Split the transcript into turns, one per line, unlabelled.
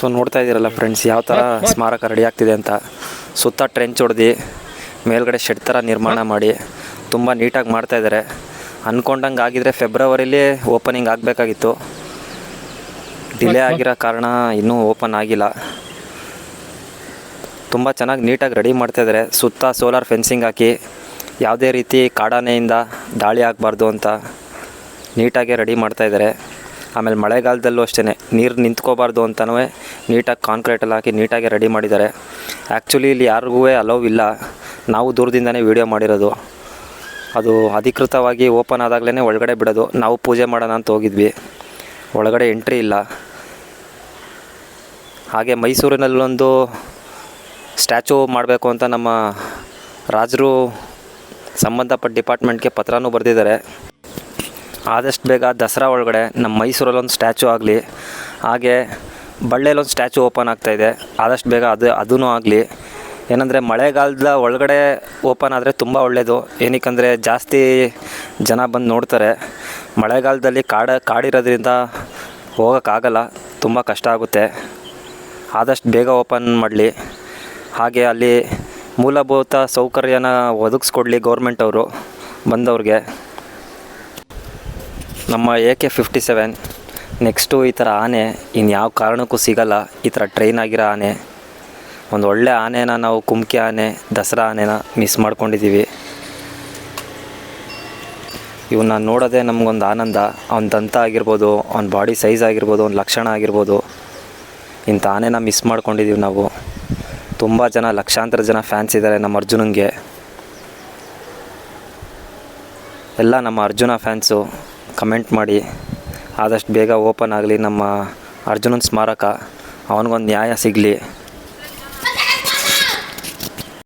So ನೋಡ್ತಾ ಇದ್ದೀರಲ್ಲ friends ಯಾವ ಥರ ಸ್ಮಾರಕ ರೆಡಿ ಆಗ್ತಿದೆ ಅಂತ. ಸುತ್ತ ಟ್ರೆಂಚ್ ಹೊಡೆದು ಮೇಲ್ಗಡೆ ಶೆಡ್ ಥರ ನಿರ್ಮಾಣ ಮಾಡಿ ತುಂಬ ನೀಟಾಗಿ ಮಾಡ್ತಾ ಇದ್ದಾರೆ ಅಂದ್ಕೊಂಡಂಗೆ ಆಗಿದ್ರೆ ಫೆಬ್ರವರಿಲಿ ಓಪನಿಂಗ್ ಆಗಬೇಕಾಗಿತ್ತು. ಡಿಲೇ ಆಗಿರೋ ಕಾರಣ ಇನ್ನೂ ಓಪನ್ ಆಗಿಲ್ಲ. ತುಂಬ ಚೆನ್ನಾಗಿ ನೀಟಾಗಿ ರೆಡಿ ಮಾಡ್ತಾಯಿದ್ದಾರೆ ಸುತ್ತ ಸೋಲಾರ್ ಫೆನ್ಸಿಂಗ್ ಹಾಕಿ ಯಾವುದೇ ರೀತಿ ಕಾಡಾನೆಯಿಂದ ದಾಳಿ ಆಗಬಾರ್ದು ಅಂತ ನೀಟಾಗೆ ರೆಡಿ ಮಾಡ್ತಾ ಇದ್ದಾರೆ ಆಮೇಲೆ ಮಳೆಗಾಲದಲ್ಲೂ ಅಷ್ಟೇ ನೀರು ನಿಂತ್ಕೋಬಾರ್ದು ಅಂತಲೂ ನೀಟಾಗಿ ಕಾಂಕ್ರೀಟಲ್ಲಿ ಹಾಕಿ ನೀಟಾಗಿ ರೆಡಿ ಮಾಡಿದ್ದಾರೆ. ಆ್ಯಕ್ಚುಲಿ ಇಲ್ಲಿ ಯಾರಿಗೂ ಅಲೋವ್ ಇಲ್ಲ. ನಾವು ದೂರದಿಂದನೇ ವೀಡಿಯೋ ಮಾಡಿರೋದು. ಅದು ಅಧಿಕೃತವಾಗಿ ಓಪನ್ ಆದಾಗಲೇ ಒಳಗಡೆ ಬಿಡೋದು. ನಾವು ಪೂಜೆ ಮಾಡೋಣ ಅಂತ ಹೋಗಿದ್ವಿ. ಒಳಗಡೆ ಎಂಟ್ರಿ ಇಲ್ಲ. ಹಾಗೆ ಮೈಸೂರಿನಲ್ಲೊಂದು ಸ್ಟ್ಯಾಚು ಮಾಡಬೇಕು ಅಂತ ನಮ್ಮ ರಾಜರು ಸಂಬಂಧಪಟ್ಟ ಡಿಪಾರ್ಟ್ಮೆಂಟ್ಗೆ ಪತ್ರನೂ ಬರೆದಿದ್ದಾರೆ. ಆದಷ್ಟು ಬೇಗ ದಸರಾ ಒಳಗಡೆ ನಮ್ಮ ಮೈಸೂರಲ್ಲೊಂದು ಸ್ಟ್ಯಾಚು ಆಗಲಿ, ಹಾಗೆ ಬಳ್ಳೇಲೊಂದು ಸ್ಟ್ಯಾಚು ಓಪನ್ ಆಗ್ತಾಯಿದೆ ಆದಷ್ಟು ಬೇಗ ಅದು ಅದೂ ಆಗಲಿ. ಏನಂದರೆ ಮಳೆಗಾಲದ ಒಳಗಡೆ ಓಪನ್ ಆದರೆ ತುಂಬ ಒಳ್ಳೆಯದು ಏನಕ್ಕೆಂದರೆ ಜಾಸ್ತಿ ಜನ ಬಂದು ನೋಡ್ತಾರೆ. ಮಳೆಗಾಲದಲ್ಲಿ ಕಾಡ, ಕಾಡಿರೋದ್ರಿಂದ ಹೋಗೋಕ್ಕಾಗಲ್ಲ. ತುಂಬ ಕಷ್ಟ ಆಗುತ್ತೆ. ಆದಷ್ಟು ಬೇಗ ಓಪನ್ ಮಾಡಲಿ. ಹಾಗೆ ಅಲ್ಲಿ ಮೂಲಭೂತ ಸೌಕರ್ಯನ ಒದಗಿಸ್ಕೊಡ್ಲಿ ಗೌರ್ಮೆಂಟವರು ಬಂದವ್ರಿಗೆ. ನಮ್ಮ A K fifty seven next ಈ ಥರ ಆನೆ ಇನ್ನು ಯಾವ ಕಾರಣಕ್ಕೂ ಸಿಗಲ್ಲ. ಈ ಥರ ಟ್ರೈನ್ ಆಗಿರೋ ಆನೆ, ಒಂದು ಒಳ್ಳೆ ಆನೆನ ನಾವು ಕುಮ್ಕಿ ಆನೆ, ದಸರಾ ಆನೆನ ಮಿಸ್ ಮಾಡ್ಕೊಂಡಿದ್ದೀವಿ ಇವನ್ನ ನೋಡೋದೇ ನಮಗೊಂದು ಆನಂದ. ಅವ್ನ ದಂತ ಆಗಿರ್ಬೋದು, ಅವ್ನ ಬಾಡಿ ಸೈಜ್ ಆಗಿರ್ಬೋದು, ಅವ್ನ ಲಕ್ಷಣ ಆಗಿರ್ಬೋದು, ಇಂಥ ಆನೆನ ಮಿಸ್ ಮಾಡ್ಕೊಂಡಿದ್ದೀವಿ ನಾವು. ತುಂಬ ಜನ, ಲಕ್ಷಾಂತರ ಜನ ಫ್ಯಾನ್ಸ್ ಇದ್ದಾರೆ ನಮ್ಮ ಅರ್ಜುನಂಗೆ. ಎಲ್ಲ ನಮ್ಮ ಅರ್ಜುನ ಫ್ಯಾನ್ಸು ಕಮೆಂಟ್ ಮಾಡಿ. ಆದಷ್ಟು ಬೇಗ ಓಪನ್ ಆಗಲಿ ನಮ್ಮ ಅರ್ಜುನನ ಸ್ಮಾರಕ. ಅವನಿಗೊಂದು ನ್ಯಾಯ ಸಿಗಲಿ.